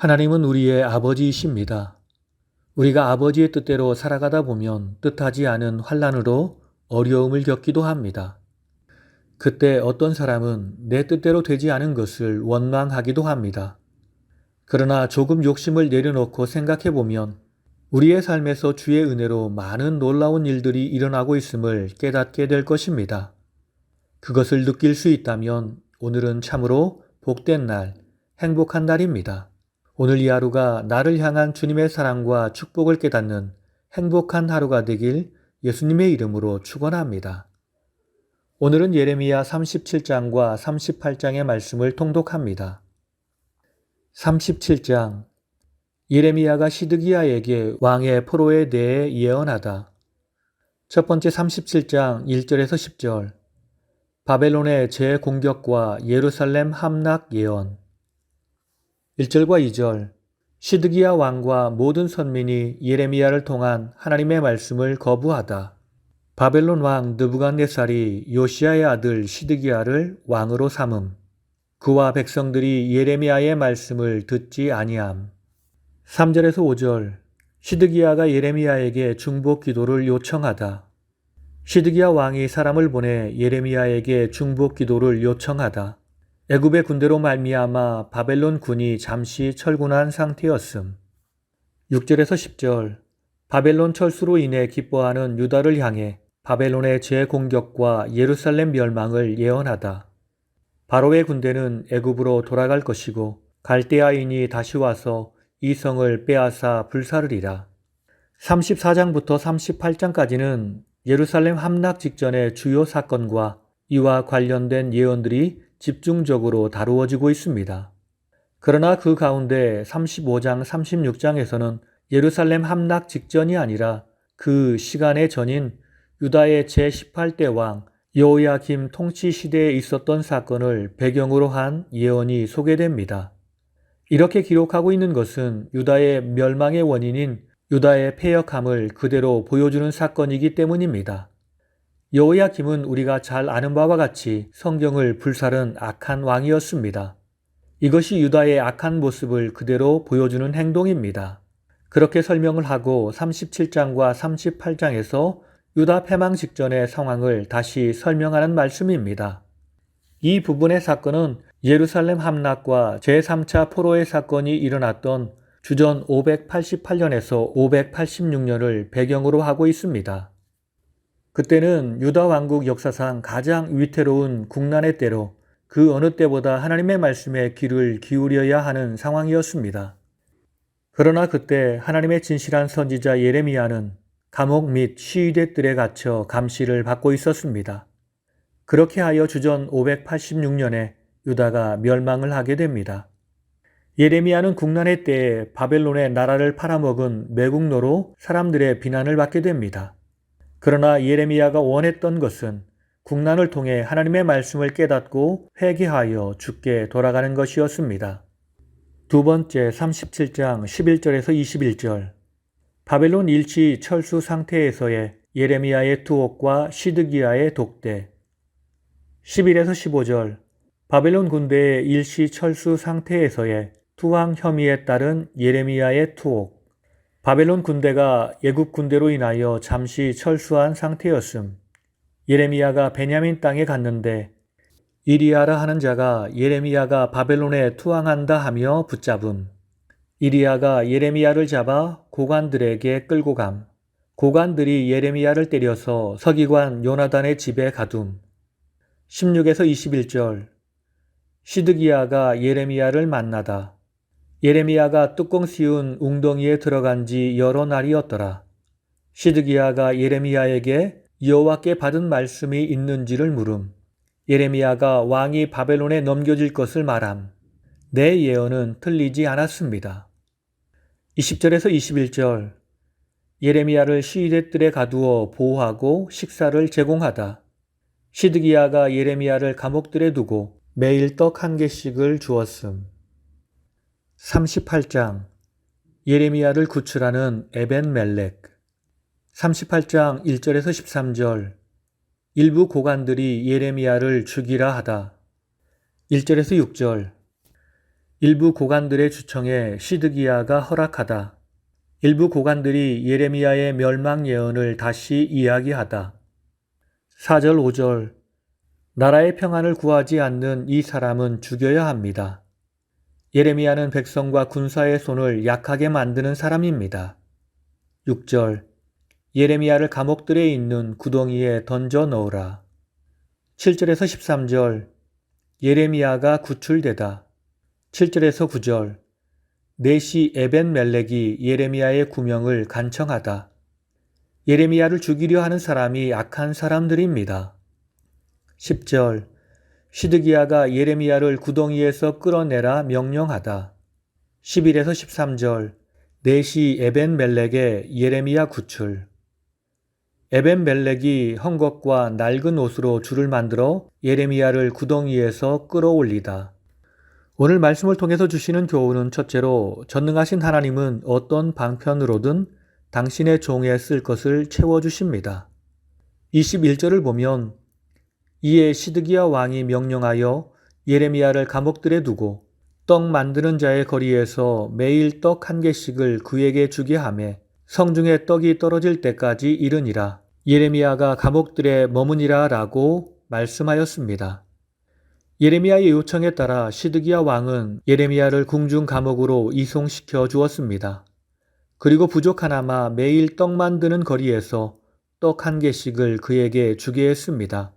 하나님은 우리의 아버지이십니다. 우리가 아버지의 뜻대로 살아가다 보면 뜻하지 않은 환란으로 어려움을 겪기도 합니다. 그때 어떤 사람은 내 뜻대로 되지 않은 것을 원망하기도 합니다. 그러나 조금 욕심을 내려놓고 생각해 보면 우리의 삶에서 주의 은혜로 많은 놀라운 일들이 일어나고 있음을 깨닫게 될 것입니다. 그것을 느낄 수 있다면 오늘은 참으로 복된 날, 행복한 날입니다. 오늘 이 하루가 나를 향한 주님의 사랑과 축복을 깨닫는 행복한 하루가 되길 예수님의 이름으로 축원합니다. 오늘은 예레미야 37장과 38장의 말씀을 통독합니다. 37장 예레미야가 시드기야에게 왕의 포로에 대해 예언하다. 첫 번째 37장 1절에서 10절 바벨론의 재공격과 예루살렘 함락 예언 1절과 2절 시드기야 왕과 모든 선민이 예레미야를 통한 하나님의 말씀을 거부하다. 바벨론 왕 느부갓네살이 요시아의 아들 시드기야를 왕으로 삼음. 그와 백성들이 예레미야의 말씀을 듣지 아니함. 3절에서 5절 시드기야가 예레미야에게 중복 기도를 요청하다. 시드기야 왕이 사람을 보내 예레미야에게 중복 기도를 요청하다. 애굽의 군대로 말미암아 바벨론 군이 잠시 철군한 상태였음. 6절에서 10절 바벨론 철수로 인해 기뻐하는 유다를 향해 바벨론의 재공격과 예루살렘 멸망을 예언하다. 바로의 군대는 애굽으로 돌아갈 것이고 갈대아인이 다시 와서 이 성을 빼앗아 불사르리라. 34장부터 38장까지는 예루살렘 함락 직전의 주요 사건과 이와 관련된 예언들이 집중적으로 다루어지고 있습니다. 그러나 그 가운데 35장, 36장에서는 예루살렘 함락 직전이 아니라 그 시간의 전인 유다의 제18대 왕 여호야김 통치 시대에 있었던 사건을 배경으로 한 예언이 소개됩니다. 이렇게 기록하고 있는 것은 유다의 멸망의 원인인 유다의 폐역함을 그대로 보여주는 사건이기 때문입니다. 여호야김은 우리가 잘 아는 바와 같이 성경을 불살은 악한 왕이었습니다. 이것이 유다의 악한 모습을 그대로 보여주는 행동입니다. 그렇게 설명을 하고 37장과 38장에서 유다 패망 직전의 상황을 다시 설명하는 말씀입니다. 이 부분의 사건은 예루살렘 함락과 제3차 포로의 사건이 일어났던 주전 588년에서 586년을 배경으로 하고 있습니다. 그때는 유다 왕국 역사상 가장 위태로운 국난의 때로 그 어느 때보다 하나님의 말씀에 귀를 기울여야 하는 상황이었습니다. 그러나 그때 하나님의 진실한 선지자 예레미야는 감옥 및 시위대 뜰에 갇혀 감시를 받고 있었습니다. 그렇게 하여 주전 586년에 유다가 멸망을 하게 됩니다. 예레미야는 국난의 때에 바벨론의 나라를 팔아먹은 매국노로 사람들의 비난을 받게 됩니다. 그러나 예레미야가 원했던 것은 국난을 통해 하나님의 말씀을 깨닫고 회개하여 죽게 돌아가는 것이었습니다. 두 번째 37장 11절에서 21절. 바벨론 일치 철수 상태에서의 예레미야의 투옥과 시드기야의 독대. 11에서 15절. 바벨론 군대의 일시 철수 상태에서의 투항 혐의에 따른 예레미야의 투옥 바벨론 군대가 예국 군대로 인하여 잠시 철수한 상태였음. 예레미야가 베냐민 땅에 갔는데 이리야라 하는 자가 예레미야가 바벨론에 투항한다 하며 붙잡음. 이리야가 예레미야를 잡아 고관들에게 끌고 감. 고관들이 예레미야를 때려서 서기관 요나단의 집에 가둠. 16에서 21절 시드기야가 예레미야를 만나다. 예레미야가 뚜껑 씌운 웅덩이에 들어간 지 여러 날이었더라. 시드기야가 예레미야에게 여호와께 받은 말씀이 있는지를 물음. 예레미야가 왕이 바벨론에 넘겨질 것을 말함. 내 예언은 틀리지 않았습니다. 20절에서 21절 예레미야를 시위대들에 가두어 보호하고 식사를 제공하다. 시드기야가 예레미야를 감옥들에 두고 매일 떡 한 개씩을 주었음. 38장 예레미야를 구출하는 에벤 멜렉 38장 1절에서 13절 일부 고관들이 예레미야를 죽이라 하다. 1절에서 6절 일부 고관들의 주청에 시드기야가 허락하다. 일부 고관들이 예레미야의 멸망 예언을 다시 이야기하다. 4절 5절 나라의 평안을 구하지 않는 이 사람은 죽여야 합니다. 예레미야는 백성과 군사의 손을 약하게 만드는 사람입니다. 6절 예레미야를 감옥들에 있는 구덩이에 던져 넣으라. 7절에서 13절 예레미야가 구출되다. 7절에서 9절 네시 에벤 멜렉이 예레미야의 구명을 간청하다. 예레미야를 죽이려 하는 사람이 악한 사람들입니다. 10절 시드기야가 예레미야를 구덩이에서 끌어내라 명령하다. 11에서 13절 네시 에벤 멜렉의 예레미야 구출 에벤 멜렉이 헝겊과 낡은 옷으로 줄을 만들어 예레미야를 구덩이에서 끌어올리다. 오늘 말씀을 통해서 주시는 교훈은 첫째로 전능하신 하나님은 어떤 방편으로든 당신의 종에 쓸 것을 채워주십니다. 21절을 보면 이에 시드기야 왕이 명령하여 예레미야를 감옥들에 두고 떡 만드는 자의 거리에서 매일 떡 한 개씩을 그에게 주게 하매 성중에 떡이 떨어질 때까지 이르니라. 예레미야가 감옥들에 머무니라 라고 말씀하였습니다. 예레미야의 요청에 따라 시드기야 왕은 예레미야를 궁중 감옥으로 이송시켜 주었습니다. 그리고 부족하나마 매일 떡 만드는 거리에서 떡 한 개씩을 그에게 주게 했습니다.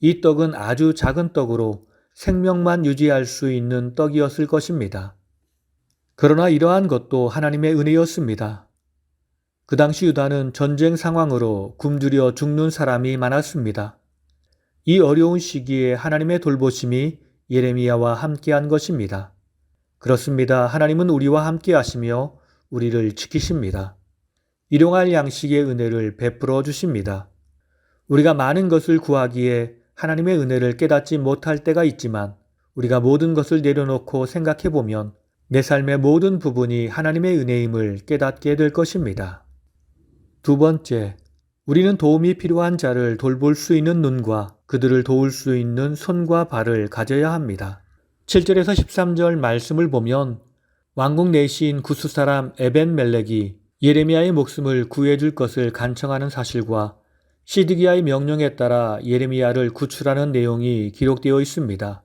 이 떡은 아주 작은 떡으로 생명만 유지할 수 있는 떡이었을 것입니다. 그러나 이러한 것도 하나님의 은혜였습니다. 그 당시 유다는 전쟁 상황으로 굶주려 죽는 사람이 많았습니다. 이 어려운 시기에 하나님의 돌보심이 예레미야와 함께한 것입니다. 그렇습니다. 하나님은 우리와 함께 하시며 우리를 지키십니다. 일용할 양식의 은혜를 베풀어 주십니다. 우리가 많은 것을 구하기에 하나님의 은혜를 깨닫지 못할 때가 있지만 우리가 모든 것을 내려놓고 생각해 보면 내 삶의 모든 부분이 하나님의 은혜임을 깨닫게 될 것입니다. 두 번째, 우리는 도움이 필요한 자를 돌볼 수 있는 눈과 그들을 도울 수 있는 손과 발을 가져야 합니다. 7절에서 13절 말씀을 보면 왕국 내시인 구스 사람 에벤 멜렉이 예레미야의 목숨을 구해줄 것을 간청하는 사실과 시드기야의 명령에 따라 예레미야를 구출하는 내용이 기록되어 있습니다.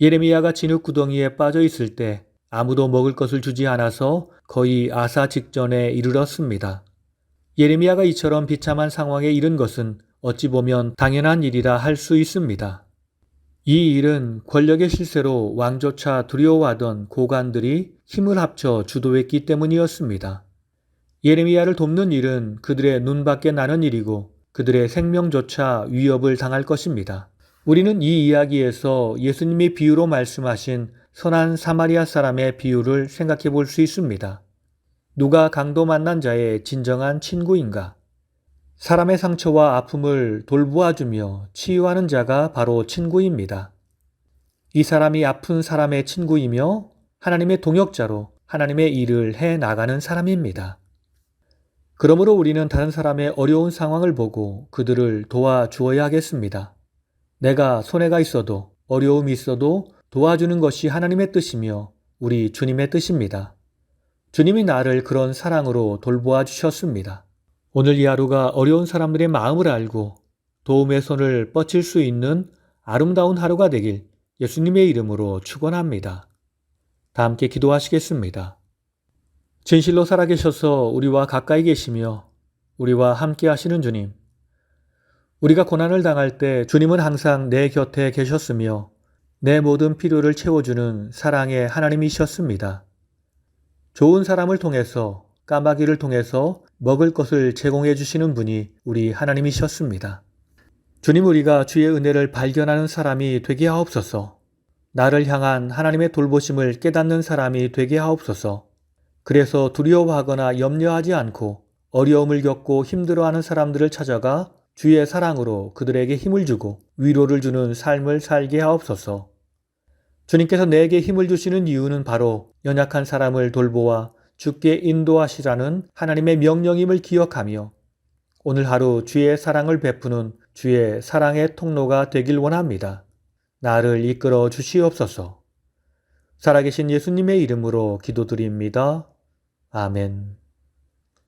예레미야가 진흙 구덩이에 빠져 있을 때 아무도 먹을 것을 주지 않아서 거의 아사 직전에 이르렀습니다. 예레미야가 이처럼 비참한 상황에 이른 것은 어찌 보면 당연한 일이라 할 수 있습니다. 이 일은 권력의 실세로 왕조차 두려워하던 고관들이 힘을 합쳐 주도했기 때문이었습니다. 예레미야를 돕는 일은 그들의 눈밖에 나는 일이고 그들의 생명조차 위협을 당할 것입니다. 우리는 이 이야기에서 예수님이 비유로 말씀하신 선한 사마리아 사람의 비유를 생각해 볼 수 있습니다. 누가 강도 만난 자의 진정한 친구인가? 사람의 상처와 아픔을 돌보아주며 치유하는 자가 바로 친구입니다. 이 사람이 아픈 사람의 친구이며 하나님의 동역자로 하나님의 일을 해 나가는 사람입니다. 그러므로 우리는 다른 사람의 어려운 상황을 보고 그들을 도와주어야 하겠습니다. 내가 손해가 있어도 어려움이 있어도 도와주는 것이 하나님의 뜻이며 우리 주님의 뜻입니다. 주님이 나를 그런 사랑으로 돌보아 주셨습니다. 오늘 이 하루가 어려운 사람들의 마음을 알고 도움의 손을 뻗칠 수 있는 아름다운 하루가 되길 예수님의 이름으로 축원합니다. 다 함께 기도하시겠습니다. 진실로 살아계셔서 우리와 가까이 계시며 우리와 함께 하시는 주님. 우리가 고난을 당할 때 주님은 항상 내 곁에 계셨으며 내 모든 필요를 채워주는 사랑의 하나님이셨습니다. 좋은 사람을 통해서 까마귀를 통해서 먹을 것을 제공해 주시는 분이 우리 하나님이셨습니다. 주님 우리가 주의 은혜를 발견하는 사람이 되게 하옵소서. 나를 향한 하나님의 돌보심을 깨닫는 사람이 되게 하옵소서. 그래서 두려워하거나 염려하지 않고 어려움을 겪고 힘들어하는 사람들을 찾아가 주의 사랑으로 그들에게 힘을 주고 위로를 주는 삶을 살게 하옵소서. 주님께서 내게 힘을 주시는 이유는 바로 연약한 사람을 돌보아 주께 인도하시라는 하나님의 명령임을 기억하며 오늘 하루 주의 사랑을 베푸는 주의 사랑의 통로가 되길 원합니다. 나를 이끌어 주시옵소서. 살아계신 예수님의 이름으로 기도드립니다. 아멘.